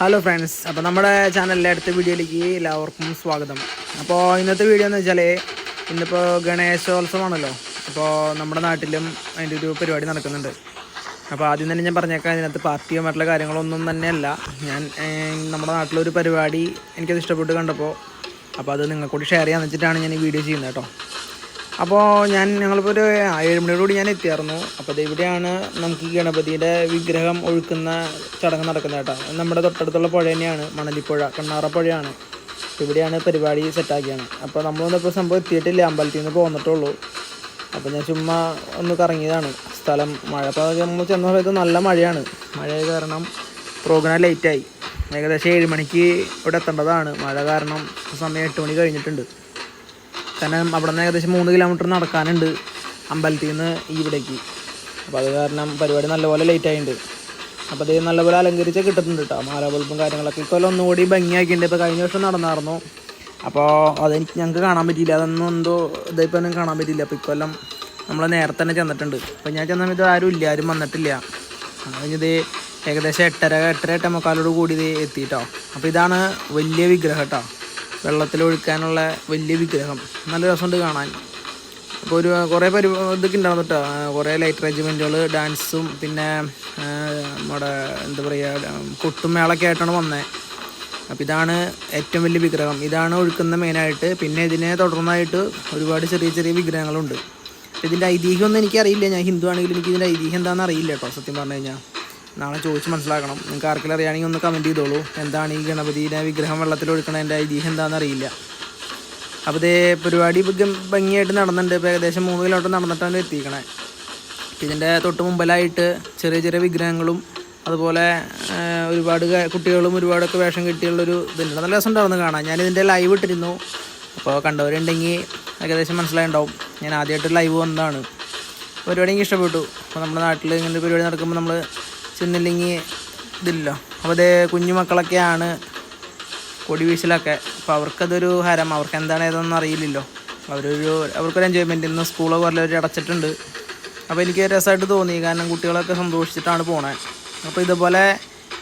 Hello friends അപ്പോൾ നമ്മുടെ ചാനലിലെ അടുത്ത വീഡിയോയിലേക്ക് എല്ലാവർക്കും സ്വാഗതം. അപ്പോൾ ഇന്നത്തെ വീഡിയോ എന്ന് വെച്ചാൽ ഇന്നിപ്പോൾ ഗണേശോത്സവമാണല്ലോ. അപ്പോൾ നമ്മുടെ നാട്ടിലും അതിന്റെ ഒരു പരിപാടി നടക്കുന്നുണ്ട്. അപ്പോൾ ആദ്യം തന്നെ ഞാൻ പറഞ്ഞേക്കാം ഇതിനകത്ത് പാർട്ടിയോ മറ്റുള്ള കാര്യങ്ങളൊന്നും തന്നെയല്ല. ഞാൻ നമ്മുടെ നാട്ടിലൊരു പരിപാടി എനിക്കത് ഇഷ്ടപ്പെട്ട് കണ്ടപ്പോൾ അപ്പോൾ അത് നിങ്ങൾക്കൂടി ഷെയർ ചെയ്യാൻ വെച്ചിട്ടാണ് ഞാൻ ഈ വീഡിയോ ചെയ്യുന്നത് കേട്ടോ. അപ്പോൾ ഞാൻ ഞങ്ങളിപ്പോൾ ഒരു ഏഴ് മണിയോടുകൂടി ഞാൻ എത്തിയായിരുന്നു. അപ്പോൾ ഇവിടെയാണ് നമുക്ക് ഈ ഗണപതിയുടെ വിഗ്രഹം ഒഴുക്കുന്ന ചടങ്ങ് നടക്കുന്നത് കേട്ടോ. നമ്മുടെ തൊട്ടടുത്തുള്ള പുഴ തന്നെയാണ്. മണലിപ്പുഴ കണ്ണാറ പുഴയാണ്. ഇവിടെയാണ് പരിപാടി സെറ്റാക്കിയാണ് അപ്പോൾ നമ്മളൊന്നും ഇപ്പോൾ സംഭവം എത്തിയിട്ടില്ല. അമ്പലത്തിൽ നിന്ന് പോന്നിട്ടുള്ളൂ. അപ്പോൾ ഞാൻ ചുമ്മാ ഒന്ന് കറങ്ങിയതാണ്. സ്ഥലം മഴ. അപ്പോൾ നമ്മൾ ചെന്ന സമയത്ത് നല്ല മഴയാണ്. മഴ കാരണം പ്രോഗ്രാം ലേറ്റായി ഏകദേശം ഏഴ് മണിക്ക് ഇവിടെ എത്തേണ്ടതാണ്. മഴ കാരണം സമയം എട്ട് മണി കഴിഞ്ഞിട്ടുണ്ട്. കാരണം അവിടെ നിന്ന് ഏകദേശം മൂന്ന് കിലോമീറ്റർ നടക്കാനുണ്ട് അമ്പലത്തിൽ നിന്ന് ഇവിടേക്ക്. അപ്പോൾ അത് കാരണം പരിപാടി നല്ലപോലെ ലേറ്റ് ആയിട്ടുണ്ട് അപ്പോൾ അത് നല്ലപോലെ അലങ്കരിച്ച് കിട്ടുന്നുണ്ട് കേട്ടോ മാല ബൾബും കാര്യങ്ങളൊക്കെ ഇപ്പോൾ ഒന്നുകൂടി ഭംഗിയാക്കിയിട്ടുണ്ട് ഇപ്പോൾ കഴിഞ്ഞ വർഷം നടന്നായിരുന്നു. അപ്പോൾ അതെനിക്ക് ഞങ്ങൾക്ക് കാണാൻ പറ്റിയില്ല. അതൊന്നും എന്തോ ഇതിപ്പോൾ കാണാൻ പറ്റിയില്ല. അപ്പോൾ ഇക്കൊല്ലം നമ്മൾ നേരത്തെ തന്നെ ചെന്നിട്ടുണ്ട്. അപ്പോൾ ഞാൻ ചെന്ന സമയത്ത് ആരും ഇല്ല ആരും വന്നിട്ടില്ല. അതായത് ഏകദേശം എട്ടര എട്ടര എട്ടേ മുക്കാലോട് കൂടി ഇത് എത്തിയിട്ടോ അപ്പോൾ ഇതാണ് വലിയ വിഗ്രഹം കേട്ടോ വെള്ളത്തിൽ ഒഴുക്കാനുള്ള വലിയ വിഗ്രഹം. നല്ല രസമുണ്ട് കാണാൻ. അപ്പോൾ ഒരു കുറേ പരി ഇതൊക്കെ ഉണ്ടായിരുന്നു കേട്ടോ. കുറേ ലൈറ്റ് റെജിമെന്റുകൾ ഡാൻസും പിന്നെ നമ്മുടെ എന്താ പറയുക കൊട്ടും മേളൊക്കെ ആയിട്ടാണ് വന്നത് അപ്പോൾ ഇതാണ് ഏറ്റവും വലിയ വിഗ്രഹം. ഇതാണ് ഒഴുക്കുന്ന മെയിനായിട്ട് പിന്നെ ഇതിനെ തുടർന്നായിട്ട് ഒരുപാട് ചെറിയ ചെറിയ വിഗ്രഹങ്ങളുണ്ട്. ഇതിന്റെ ഐതിഹ്യമൊന്നും എനിക്കറിയില്ല. ഞാൻ ഹിന്ദു ആണെങ്കിലും എനിക്ക് ഇതിന്റെ ഐതിഹ്യം എന്താണെന്ന് അറിയില്ല കേട്ടോ സത്യം പറഞ്ഞു കഴിഞ്ഞാൽ. നാളെ ചോദിച്ച് മനസ്സിലാക്കണം. നിങ്ങൾക്ക് ആർക്കെങ്കിലും അറിയുകയാണെങ്കിൽ ഒന്ന് കമന്റ് ചെയ്തോളൂ. എന്താണ് ഈ ഗണപതിയുടെ വിഗ്രഹം വെള്ളത്തിൽ ഐതിഹ്യം എന്താണെന്ന് അറിയില്ല. അപ്പോൾ ഇതേ പരിപാടി ഭംഗി- ഭംഗിയായിട്ട് നടന്നിട്ടുണ്ട്. ഇപ്പോൾ ഏകദേശം മൂന്ന് കിലോമീറ്റർ നടന്നിട്ടാണ് എത്തിക്കണേ ഇതിന്റെ തൊട്ട് മുമ്പിലായിട്ട് ചെറിയ ചെറിയ വിഗ്രഹങ്ങളും അതുപോലെ ഒരുപാട് കുട്ടികളും ഒരുപാടൊക്കെ വേഷം കിട്ടിയുള്ളൊരു ഇതുണ്ട്. നല്ല രസം ഉണ്ടായിരുന്നു കാണാൻ. ഞാനിതിന്റെ ലൈവ് ഇട്ടിരുന്നു. അപ്പോൾ കണ്ടവരുണ്ടെങ്കിൽ ഏകദേശം മനസ്സിലായിണ്ടാവും ഞാൻ ആദ്യമായിട്ട് ലൈവ് വന്നതാണ്. പരിപാടി എനിക്ക് ഇഷ്ടപ്പെട്ടു. അപ്പോൾ നമ്മുടെ നാട്ടിൽ ഇങ്ങനെ പരിപാടി നടക്കുമ്പോൾ നമ്മൾ ചെന്നില്ലെങ്കിൽ ഇതില്ലോ. അപ്പോൾ അതേ കുഞ്ഞു മക്കളൊക്കെയാണ് കൊടി വീശലൊക്കെ. അപ്പോൾ അവർക്കതൊരു ഹരം. അവർക്ക് എന്താണ് ഏതൊന്നും അറിയില്ലല്ലോ. അവരൊരു അവർക്കൊരു എൻജോയ്മെന്റ് ഇന്ന് സ്കൂളൊക്കെ ഒരു അടച്ചിട്ടുണ്ട്. അപ്പോൾ എനിക്ക് രസമായിട്ട് തോന്നി. കാരണം കുട്ടികളൊക്കെ സന്തോഷിച്ചിട്ടാണ് പോണേ. അപ്പോൾ ഇതുപോലെ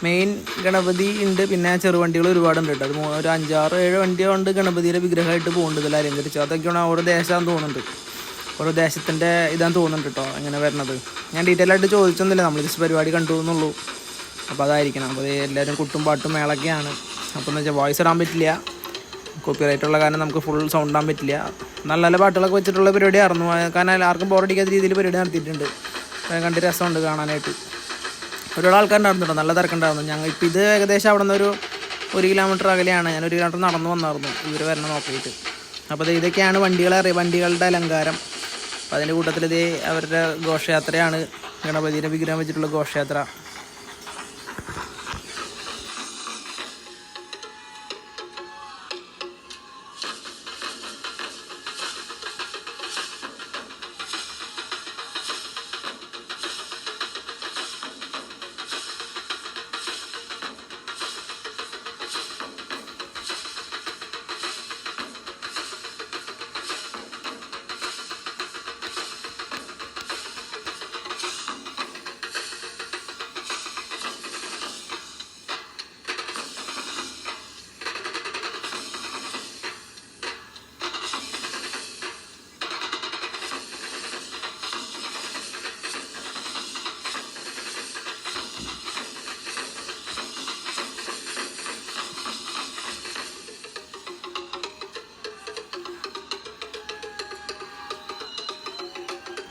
മെയിൻ ഗണപതി ഉണ്ട്. പിന്നെ ചെറുവണ്ടികൾ ഒരുപാടുണ്ട് കേട്ടോ. അത് ഒരു അഞ്ചാറ് ഏഴ് വണ്ടിയുണ്ട് ഗണപതിയുടെ വിഗ്രഹമായിട്ട് പോകുന്നുണ്ട് ഇതിൽ അലങ്കരിച്ച് അതൊക്കെയാണ് ഓരോ ദേശമാണെന്ന് തോന്നുന്നുണ്ട്. ഓരോ ദേശത്തിന്റെ ഇതാന്ന് തോന്നുന്നുണ്ട് കേട്ടോ അങ്ങനെ വരുന്നത് ഞാൻ ഡീറ്റെയിൽ ആയിട്ട് ചോദിച്ചൊന്നുമില്ല നമ്മൾ ജസ്റ്റ് പരിപാടി കണ്ടു എന്നുള്ളൂ. അപ്പോൾ അതായിരിക്കണം. അപ്പോൾ എല്ലാവരും കുട്ടും പാട്ടും മേളൊക്കെയാണ്. അപ്പോൾ എന്ന് വെച്ചാൽ വോയിസ് ഇടാൻ പറ്റില്ല. കോപ്പിറൈറ്റ് ഉള്ള കാരണം നമുക്ക് ഫുൾ സൗണ്ട് ഇടാൻ പറ്റില്ല. നല്ല നല്ല പാട്ടുകളൊക്കെ വെച്ചിട്ടുള്ള പരിപാടി ആയിരുന്നു. കാരണം ആർക്കും ബോറടിക്കാത്ത രീതിയിൽ പരിപാടി നടത്തിയിട്ടുണ്ട്. കണ്ട് രസമുണ്ട് കാണാനായിട്ട്. ഒരുപാട് ആൾക്കാരുണ്ടായിരുന്നു കേട്ടോ നല്ല തിരക്കുണ്ടായിരുന്നു. ഞങ്ങൾ ഇപ്പോൾ ഇത് ഏകദേശം അവിടെ നിന്ന് ഒരു ഒരു കിലോമീറ്റർ അകലെയാണ്. ഞാൻ ഒരു കിലോമീറ്റർ നടന്നു വന്നായിരുന്നു. ഇവർ വരണം നോക്കിയിട്ട്. അപ്പോൾ ഇതൊക്കെയാണ് വണ്ടികളെ വണ്ടികളുടെ അലങ്കാരം. അപ്പോൾ അതിന്റെ കൂട്ടത്തിൽ ഇത് അവരുടെ ഘോഷയാത്രയാണ് ഗണപതിയുടെ വിഗ്രഹം വെച്ചിട്ടുള്ള ഘോഷയാത്ര.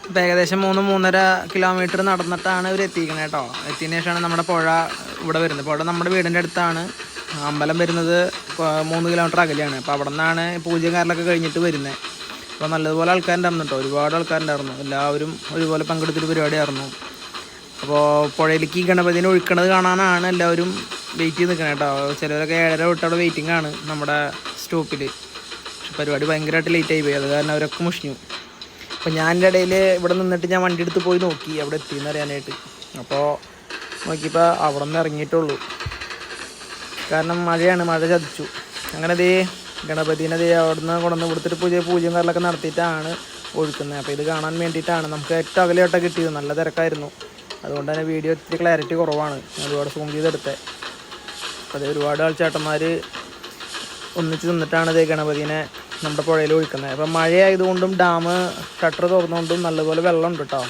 ഇപ്പം ഏകദേശം മൂന്ന് മൂന്നര കിലോമീറ്റർ നടന്നിട്ടാണ് ഇവർ എത്തിക്കുന്നത് കേട്ടോ. എത്തിയതിന് ശേഷമാണ് നമ്മുടെ പുഴ ഇവിടെ വരുന്നത്. പുഴ നമ്മുടെ വീടിന്റെ അടുത്താണ്. അമ്പലം വരുന്നത് മൂന്ന് കിലോമീറ്റർ അകലെയാണ്. അപ്പോൾ അവിടെ നിന്നാണ് പൂജയും കാര്യങ്ങളൊക്കെ കഴിഞ്ഞിട്ട് വരുന്നത്. അപ്പോൾ നല്ലതുപോലെ ആൾക്കാരുണ്ടായിരുന്നു കേട്ടോ. ഒരുപാട് ആൾക്കാരുണ്ടായിരുന്നു എല്ലാവരും ഒരുപോലെ പങ്കെടുത്തൊരു പരിപാടിയായിരുന്നു അപ്പോൾ പുഴയിലേക്ക് ഈ ഗണപതിനെ ഒഴുക്കണത് കാണാനാണ് എല്ലാവരും വെയിറ്റ് ചെയ്ത് നിൽക്കുന്നത് കേട്ടോ. ചിലവരൊക്കെ ഏഴര തൊട്ട് അവിടെ വെയിറ്റിംഗ് ആണ് നമ്മുടെ സ്റ്റോപ്പിൽ പരിപാടി ഭയങ്കരമായിട്ട് ലേറ്റ് ആയി പോയി. അത് കാരണം അവരൊക്കെ മുഷിഞ്ഞു. അപ്പോൾ ഞാൻ എന്റെ ഇടയിൽ ഇവിടെ നിന്നിട്ട് ഞാൻ വണ്ടി എടുത്ത് പോയി നോക്കി അവിടെ എത്തിയെന്ന് അറിയാനായിട്ട്. അപ്പോൾ നോക്കിയപ്പോൾ അവിടെ നിന്ന് ഇറങ്ങിയിട്ടുള്ളൂ. കാരണം മഴയാണ് മഴ ചതിച്ചു. അങ്ങനെ ദേ ഗണപതിനെ ദേ അവിടെ നിന്ന് കൊണ്ടുവന്ന് കൊടുത്തിട്ട് പൂജ പൂജയും കാര്യങ്ങളൊക്കെ നടത്തിയിട്ടാണ് ഒഴുക്കുന്നത്. അപ്പോൾ ഇത് കാണാൻ വേണ്ടിയിട്ടാണ് നമുക്ക് ഏറ്റവും അകലെയോട്ടെ കിട്ടിയത്. നല്ല തിരക്കായിരുന്നു. അതുകൊണ്ട് തന്നെ വീഡിയോ ഇത്തിരി ക്ലാരിറ്റി കുറവാണ്. ഒരുപാട് സൂം ചെയ്തെടുത്തത് അപ്പോൾ അത് ഒരുപാട് ആൾ ചേട്ടന്മാർ ഒന്നിച്ച് നിന്നിട്ടാണ് ഇത് ഗണപതിനെ നമ്മുടെ പുഴയിൽ ഒഴുക്കുന്നത്. അപ്പം മഴയായതുകൊണ്ടും ഡാം ഷട്ടർ തുറന്നുകൊണ്ടും നല്ലപോലെ വെള്ളമുണ്ട് കേട്ടോ.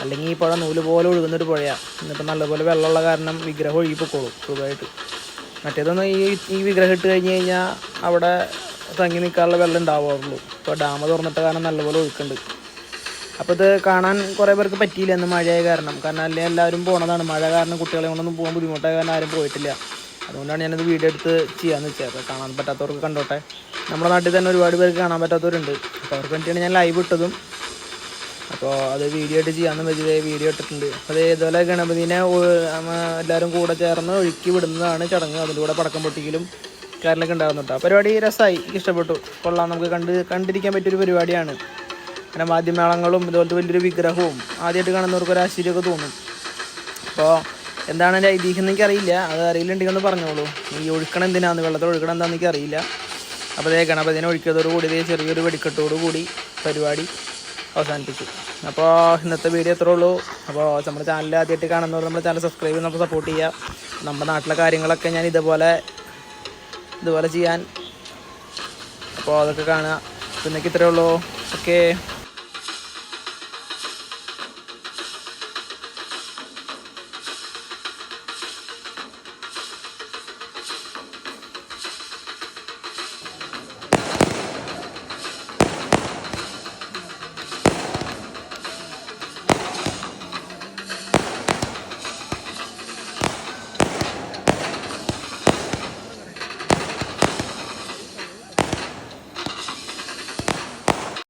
അല്ലെങ്കിൽ ഈ പുഴ നൂൽ പോലെ ഒഴുകുന്നൊരു പുഴയാണ് എന്നിപ്പോൾ നല്ലപോലെ വെള്ളമുള്ള കാരണം വിഗ്രഹം ഒഴുകി പൊക്കോളും സുഖമായിട്ട്. മറ്റേതൊന്നും ഈ ഈ വിഗ്രഹം ഇട്ട് കഴിഞ്ഞ് കഴിഞ്ഞാൽ അവിടെ തങ്ങി നിൽക്കാനുള്ള വെള്ളം ഉണ്ടാവാറുള്ളൂ ഇപ്പോൾ ഡാം തുറന്നിട്ട കാരണം നല്ലപോലെ ഒഴുക്കുന്നുണ്ട്. അപ്പോൾ ഇത് കാണാൻ കുറേ പേർക്ക് പറ്റിയില്ല എന്ന് മഴയായ കാരണം. കാരണം അല്ലെങ്കിൽ എല്ലാവരും പോണതാണ്. മഴ കാരണം കുട്ടികളെ കൊണ്ടൊന്നും പോകാൻ ബുദ്ധിമുട്ടായ കാരണം ആരും പോയിട്ടില്ല. അതുകൊണ്ടാണ് ഞാനത് വീഡിയോ എടുത്ത് ചെയ്യാമെന്ന് വെച്ചത്. കാണാൻ പറ്റാത്തവർക്ക് കണ്ടോട്ടെ. നമ്മുടെ നാട്ടിൽ തന്നെ ഒരുപാട് പേർക്ക് കാണാൻ പറ്റാത്തവരുണ്ട്. അപ്പോൾ അവർക്ക് വേണ്ടിയാണ് ഞാൻ ലൈവ് ഇട്ടതും. അപ്പോൾ അത് വീഡിയോ ആയിട്ട് ചെയ്യാമെന്ന് വെച്ചിട്ട് വീഡിയോ ഇട്ടിട്ടുണ്ട്. അത് ഇതുപോലെ ഗണപതിനെ എല്ലാവരും കൂടെ ചേർന്ന് ഒഴുക്കി വിടുന്നതാണ് ചടങ്ങ്. അതിന്റെ കൂടെ പടക്കം പൊട്ടിക്കലും കാര്യങ്ങളൊക്കെ ഉണ്ടാകുന്നുണ്ട്. ആ പരിപാടി രസമായി. ഇഷ്ടപ്പെട്ടു. കൊള്ളാം. നമുക്ക് കണ്ട് കണ്ടിരിക്കാൻ പറ്റിയൊരു പരിപാടിയാണ്. പിന്നെ വാദ്യമേളങ്ങളും ഇതുപോലത്തെ വലിയൊരു വിഗ്രഹവും ആദ്യമായിട്ട് കാണുന്നവർക്ക് ഒരു ആശ്ചര്യമൊക്കെ തോന്നും. അപ്പോൾ എന്താണ് എന്റെ ഐതിഹ്യം എന്ന് എനിക്കറിയില്ല. അത് അറിയില്ലുണ്ടെങ്കിൽ ഒന്ന് പറഞ്ഞോളൂ. ഈ ഒഴുക്കണം എന്തിനാന്ന്? വെള്ളത്തിൽ ഒഴുക്കണം എന്താണെന്ന് എനിക്കറിയില്ല. അപ്പോൾ ഇതേ ഗണപതിനെ ഒഴിക്കുന്നതോടുകൂടി ഇതേ ചെറിയൊരു വെടിക്കെട്ടോടു കൂടി പരിപാടി അവസാനിപ്പിച്ചു. അപ്പോൾ ഇന്നത്തെ വീഡിയോ എത്ര ഉള്ളൂ. അപ്പോൾ നമ്മുടെ ചാനൽ ആദ്യമായിട്ട് കാണുന്നവർ നമ്മുടെ ചാനൽ സബ്സ്ക്രൈബ് ചെയ്ത് സപ്പോർട്ട് ചെയ്യുക നമ്മുടെ നാട്ടിലെ കാര്യങ്ങളൊക്കെ ഞാൻ ഇതുപോലെ ഇതുപോലെ ചെയ്യാൻ. അപ്പോൾ അതൊക്കെ കാണുക. ഇന്നേക്ക് ഇത്രയേ ഉള്ളൂ. ഓക്കേ